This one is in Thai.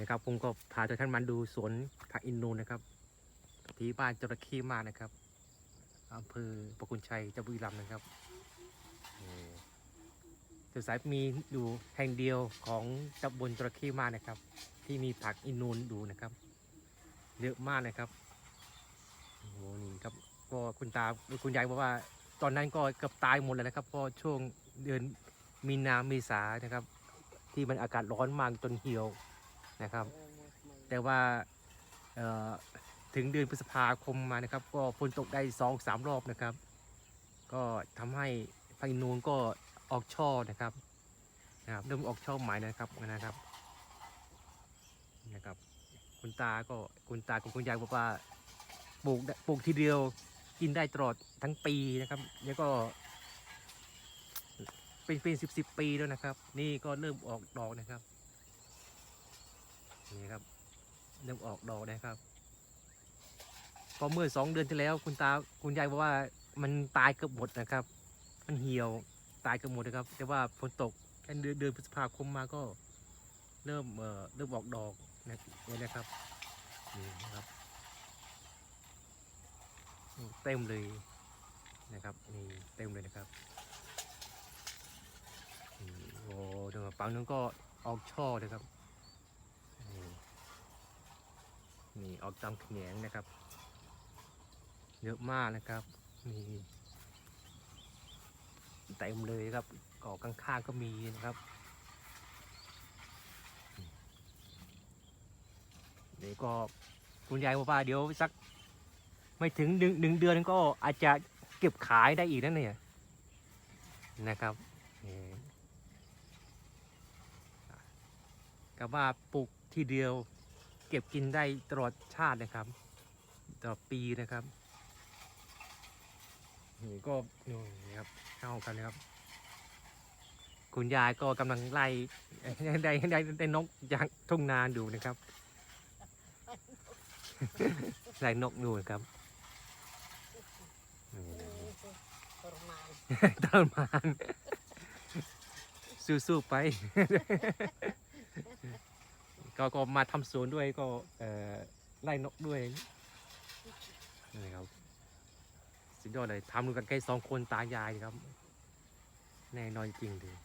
นะครับผมก็พาท่านมาดูสวนผักอินโนนะครับที่บ้านจระเข้มากนะครับอำเภอประคุณชัยจังหวัดบุรีรัมย์นะครับสวนสายมีอยู่แห่งเดียวของตำบลจระเข้มากนะครับ ที่มีผักอินโนนดูนะครับเยอะมากนะครับโอ้โหนี่ครับก็คุณตาคุณยายบอกว่า ตอนนั้นก็เกือบตายหมดเลยนะครับเพราะช่วงเดือนมีนาเมษานะครับ ที่มันอากาศร้อนมากจนเหี่ยว นะครับ แต่ว่าถึงเดือนพฤษภาคมมานะครับ ก็ฝนตกได้สองสามรอบนะครับ ก็ทำให้พังนูนก็ออกช่อนะครับนะครับ เริ่มออกช่อใหม่นะครับนะครับนะครับ คุณตาก็คุณตากับคุณยายบอกว่าปลูกปลูกทีเดียวกินได้ตลอดทั้งปีนะครับ แล้วก็ เป็นเป็นสิบสิบปีแล้วนะครับ นี่ก็เริ่มออกดอกนะครับ นี่ครับเริ่มออกดอกนะครับพอเมื่อสองเดือนที่แล้วคุณตาคุณยายบอกว่ามันตายเกือบหมดนะครับ มันเหี่ยวตายเกือบหมดนะครับ แต่ว่าฝนตกแค่เดือนเดือนพฤษภาคมมาก็ เริ่มเอ่อเริ่มออกดอกนะนี่นะครับนี่นะครับเต็มเลยนะครับนี่เต็มเลยนะครับโอ้เดี๋ยวปังนึงก็ออกช่อเลยครับนี่ นี่ออกตามแขนงนะครับ เยอะมากนะครับนี่เต็มเลยครับเกอกข้างๆก็มีนะครับเดี๋ยวก็คุณยายบอกว่าเดี๋ยวสัก ไม่ถึงหนึ่งหนึ่งเดือนก็อาจจะเก็บขายได้อีกนั่นเนี่ยนะครับกับว่าปลูกทีเดียว เก็บกินได้ตลอดชาตินะครับตลอดปีนะครับนี่ก็นี่ครับเข้ากันนะครับ คุณยายก็กำลังไล่ได้ได้ได้นกยางทุ่งนาดูนะครับไล่นกดูนะครับนี่ทรมานทรมานสู้ๆไป ก็ก็มาทำสวนด้วยก็ไล่นกด้วยนี่ครับสุดยอดเลยทำกันแค่สองคนตายายครับ แน่นอนจริงเลย